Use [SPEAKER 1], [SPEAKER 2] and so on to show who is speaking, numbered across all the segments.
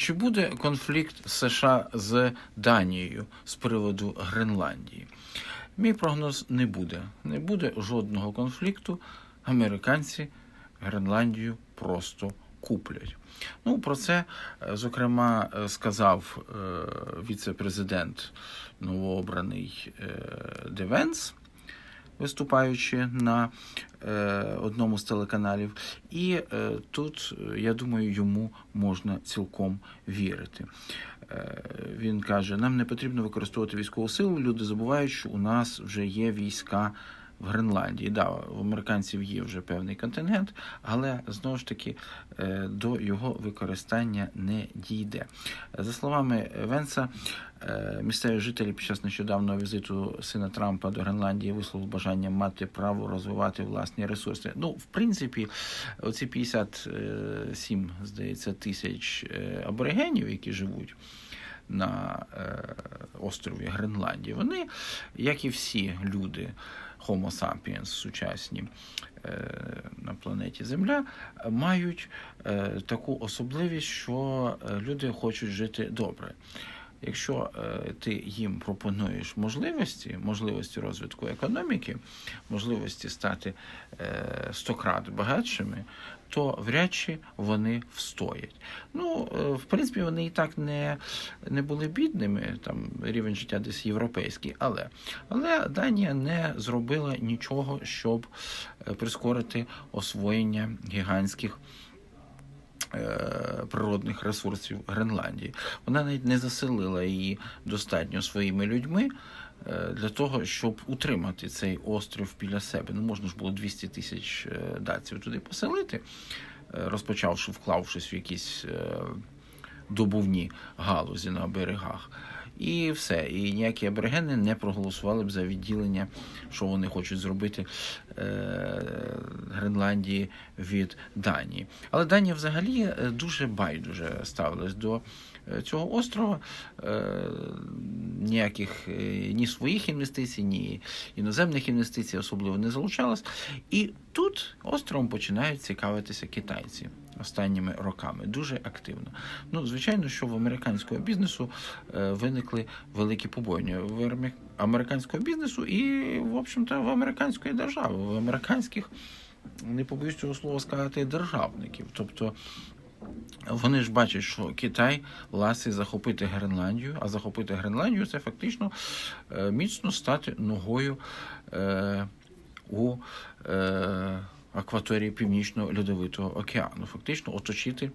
[SPEAKER 1] Чи буде конфлікт США з Данією з приводу Гренландії? Мій прогноз не буде. Не буде жодного конфлікту. Американці Гренландію просто куплять. Ну, про це, е, зокрема, е, сказав е, віце-президент новообраний Девенс, виступаючи на е, одному з телеканалів. І е, тут, е, я думаю, йому можна цілком вірити. Е, він каже: нам не потрібно використовувати військову силу. Люди забувають, що у нас вже є війська. В Гренландії, да, в американців є вже певний контингент, але знову ж таки е, до його використання не дійде. За словами Венса, е, місцеві жителі під час нещодавнього візиту сина Трампа до Гренландії висловили бажання мати право розвивати власні ресурси. Ну, в принципі, оці 57, здається, тисяч е, аборигенів, які живуть на острові Гренландії, вони, як і всі люди, Homo sapiens сучасні е, на планеті Земля, мають е, таку особливість, що е, люди хочуть жити добре. Якщо е, ти їм пропонуєш можливості, можливості розвитку економіки, можливості стати е, стократ багатшими, то вряд чи вони встоять. Ну, е, в принципі, вони і так не, не були бідними, там рівень життя десь європейський, але, але Данія не зробила нічого, щоб прискорити освоєння гігантських. Е, Природних ресурсів Гренландії. Вона навіть не заселила її достатньо своїми людьми е, для того, щоб утримати цей острів біля себе. Ну, можна ж було 200 тисяч даців датців туди поселити, е, розпочавши, вклавшись в якісь е, добувні галузі на берегах. І все. І ніякі аборигени не проголосували б за відділення, що вони хочуть зробити е, Гренландії від Данії. Але Данія взагалі е, дуже байдуже ставилась до е, цього острова. Е, ніяких е, ні своїх інвестицій, ні іноземних інвестицій особливо не залучалась. І тут островом починають цікавитися китайці останніми роками дуже активно. Ну, звичайно, що в американського бізнесу е, виникли великі побоювання в американського бізнесу і, в общем-то, в американської держави, в американських, не побоюсь цього слова сказати, державників. Тобто вони ж бачать, що Китай ласить захопити Гренландію, а захопити Гренландію це фактично е, міцно стати ногою е, у е, акваторії Північного Льодовитого океану, фактично оточити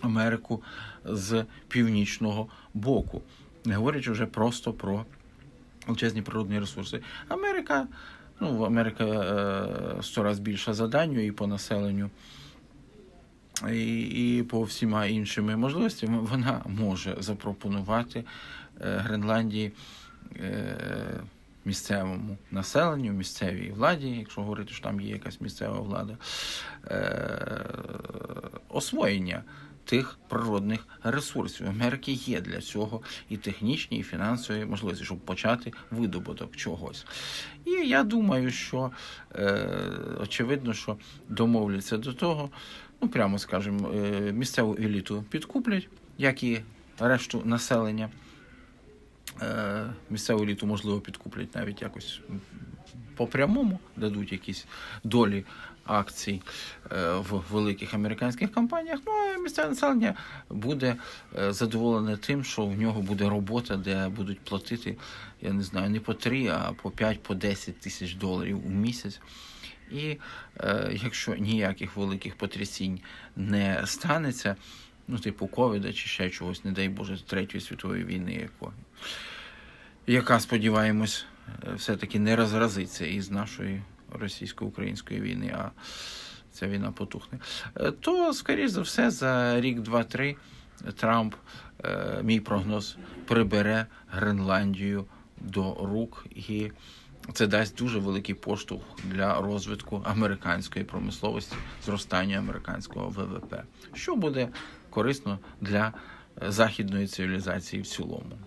[SPEAKER 1] Америку з північного боку, не говорячи вже просто про величезні природні ресурси. Америка, ну, Америка е, сто раз більша за Данію і по населенню і, і по всіма іншими можливостями вона може запропонувати е, Гренландії е, місцевому населенню, місцевій владі, якщо говорити, що там є якась місцева влада, е, освоєння тих природних ресурсів. У Америки є для цього і технічні, і фінансові можливості, щоб почати видобуток чогось. І я думаю, що е, очевидно, що домовляться до того, ну прямо скажемо, е, місцеву еліту підкуплять, як і решту населення. Е, місцеву еліту, можливо, підкуплять навіть якось по прямому, дадуть якісь долі акцій е, в великих американських компаніях. Ну а місцеве населення буде е, задоволене тим, що в нього буде робота, де будуть платити, я не знаю, не по 3, а по 5, по 10 тисяч доларів у місяць. І е, якщо ніяких великих потрясінь не станеться, ну, типу ковіда чи ще чогось, не дай Боже, Третьої світової війни, якої, яка, сподіваємось, е, все-таки не розразиться із нашої російсько-української війни, а ця війна потухне, е, то, скоріш за все, за рік, два-три Трамп, е, мій прогноз, прибере Гренландію до рук і. Це дасть дуже великий поштовх для розвитку американської промисловості, зростання американського ВВП, що буде корисно для е, західної цивілізації в цілому.